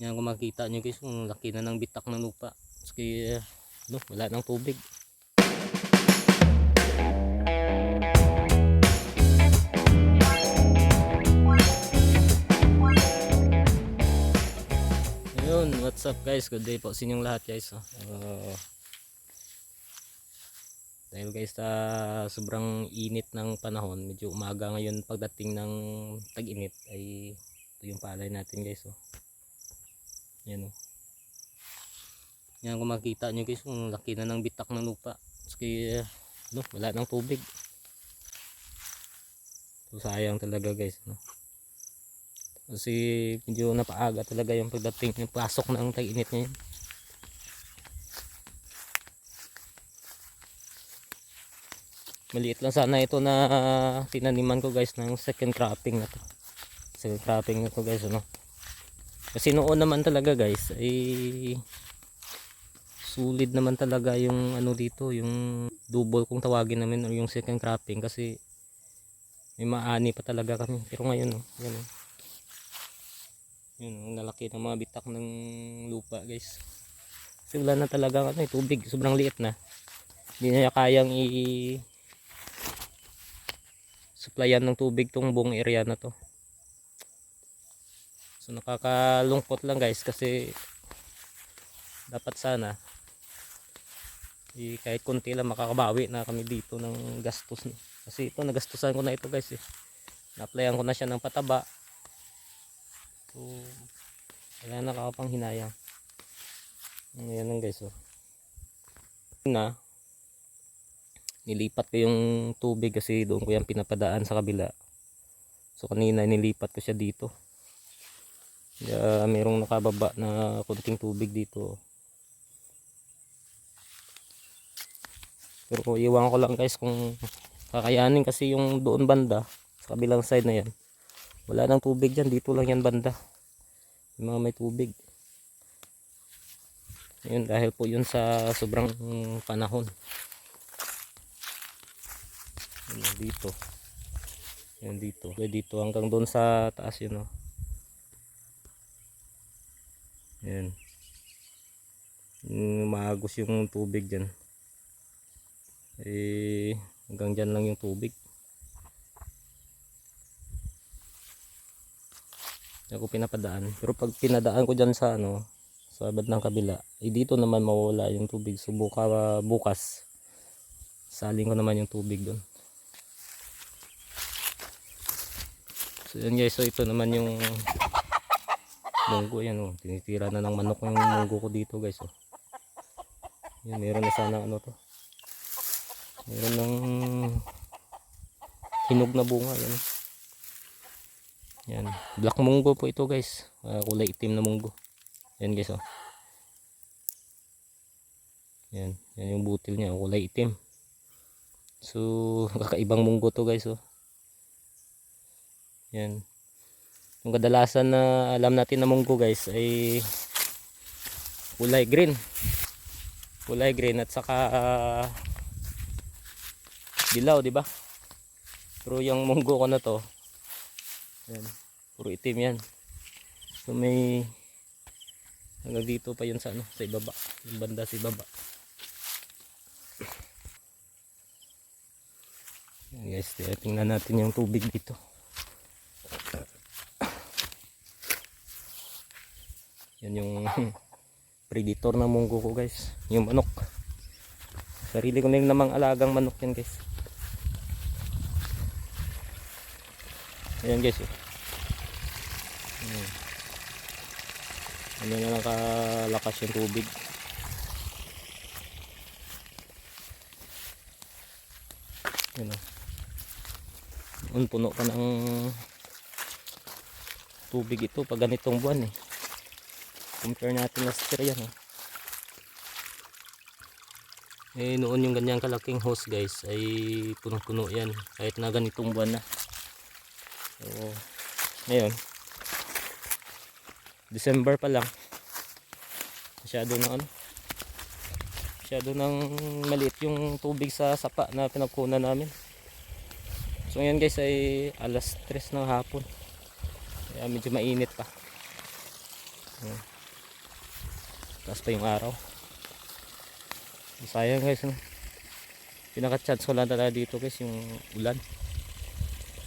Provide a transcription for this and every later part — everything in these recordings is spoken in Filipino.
Yan kung makita nyo guys, kung laki na ng bitak ng lupa. Kasi no, wala nang tubig. Ayun, what's up guys? Good day po sa inyong lahat guys. Uh, dahil guys sa sobrang init ng panahon, medyo umaga ngayon pagdating ng tag-init ay ito yung palay natin guys. Oh. Yan oh. Yan kung makita nyo guys, kung laki na ng bitak ng lupa. Kasi no, wala nang tubig. So, sayang talaga guys. No? Kasi medyo napaaga talaga yung pagdating yung pasok ng tag-init ngayon. Maliit lang sana ito na tinaniman ko guys ng second cropping na to. Second cropping na to guys ano. Kasi noon naman talaga guys ay sulit naman talaga yung ano dito yung double kung tawagin namin or yung second cropping kasi may maani pa talaga kami pero ngayon oh, yan oh. Yun, ang lalaki ng mga bitak ng lupa guys. Kasi wala na talaga ano, eh, tubig, sobrang liit na. Hindi na kayang i supplyan ng tubig tong buong area na to. So nakakalungkot lang guys kasi dapat sana eh, kahit konti lang makakabawi na kami dito ng gastos. Kasi ito nagastusan ko na ito guys eh. Na-applyan ko na siya ng pataba. So, wala na kakapang hinayang. Ayan lang guys, oh. Na, nilipat ko yung tubig kasi doon ko yung pinapadaan sa kabila. So, kanina nilipat ko siya dito. Kaya merong nakababa na konting tubig dito. Pero iwan ko lang guys kung kakayanin kasi yung doon banda sa kabilang side na yan wala nang tubig dyan dito lang yan banda. Yung mga may tubig. Yun dahil po yun sa sobrang panahon. Yun dito. Yun dito. Yun dito hanggang doon sa taas yun oh. Yung maagos yung tubig dyan. Eh hanggang dyan lang yung tubig. Ako pinapadaan. Pero pag pinadaan ko dyan sa ano sa bandang kabila eh dito naman mawala yung tubig. So buka, bukas saling ko naman yung tubig doon so yun guys. So ito naman yung munggo yan oh tinitira na ng manok yung munggo ko dito guys oh yan meron na sana ano to meron ng hinog na bunga yan yan. Black munggo po ito guys. Ah, kulay itim na munggo. Yan guys oh. Yan. Yan yung butil niya. Kulay itim. So, kakaibang munggo to guys oh. Yan. Yung kadalasan na alam natin na munggo guys ay kulay green. Kulay green at saka ah, dilaw, di ba? Pero yung munggo ko na to, yan. Puro itim yan. So may hanggang dito pa yun sa ano, sa ibaba. Yung banda sa ibaba. Yan guys, tingnan natin yung tubig dito. Yan yung predator ng munggo ko guys. Yung manok. Sarili ko na namang alagang manok yan guys. Ayan guys. Oh. Ayan. Ano na lang kalakas yung tubig. Ayan oh. Un, puno pa ng tubig ito pag ganitong buwan eh. Compare natin last year yan oh. Eh noon yung ganyang kalaking hose guys ay puno-puno yan kahit na ganitong buwan na. So, ngayon, December pa lang. Masyado na ano. Masyado nang maliit yung tubig sa sapa na pinagkunan namin. So ngayon guys ay alas 3 ng hapon. Kaya medyo mainit pa. Ayan. Taas pa yung araw. Sayang guys. No? Pinaka-chance ko lang talaga dito guys yung ulan.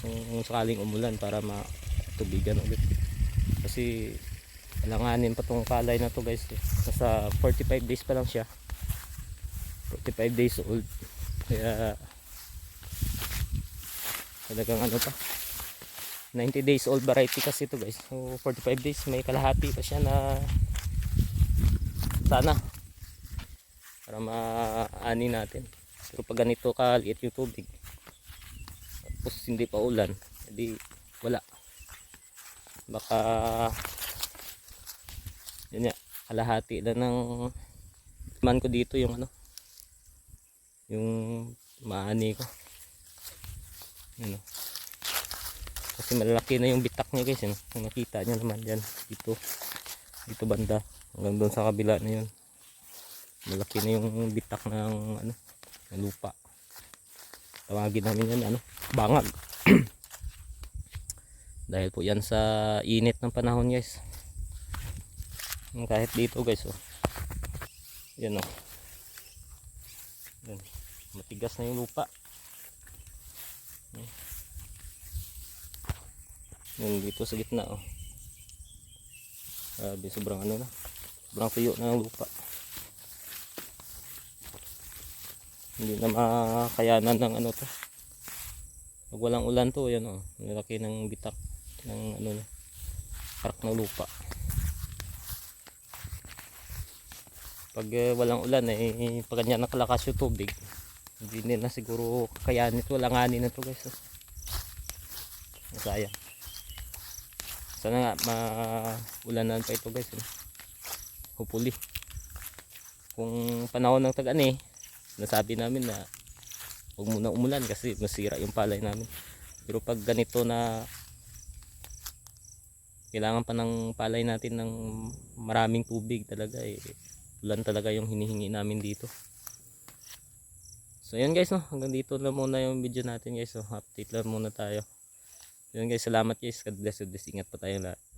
Kung sakaling umulan para matubigan ulit. Kasi alanganin pa tong palay na to guys. Eh. Nasa 45 days pa lang siya. 45 days old. Kaya talagang ano pa 90 days old variety kasi ito guys so 45 days may kalahati pa siya na sana para maani natin pero pag ganito kaliit yung tubig tapos hindi pa ulan hindi wala baka yun nga kalahati lang ng man ko dito yung ano yung maani ko yun o. Kasi malalaki na yung bitak niya guys. Yun. Kung nakita nyo naman dyan. Dito. Dito banda. Hanggang doon sa kabila na yun. Malaki na yung bitak ng ano, ng lupa. Tawagin namin yan ano, bangag. Dahil po yan sa init ng panahon guys. Kahit dito guys oh. Yan oh. Yan. Matigas na yung lupa. Yun dito sa gitna oh. Grabe sobrang ano na. Sobrang tuyo na ng lupa. Hindi na makayanan ng ano to. Pag walang ulan to, yan oh. Nilaki ng bitak ng ano na. Karak ng lupa. Pag eh, walang ulan eh, pag ganyan nakalakas yung tubig, hindi nila siguro kakayanin ito. Langanin na to guys. Oh. Sana nga maulanan pa ito guys. eh. Hopefully. Kung panahon ng tag-ani, nasabi namin na huwag muna umulan kasi masira yung palay namin. Pero pag ganito na kailangan pa ng palay natin ng maraming tubig talaga eh. Ulan talaga yung hinihingi namin dito. So yan guys no, hanggang dito na muna yung video natin guys. So update lang muna tayo. Yun guys, salamat guys. God bless you. Ingat pa tayo lahat.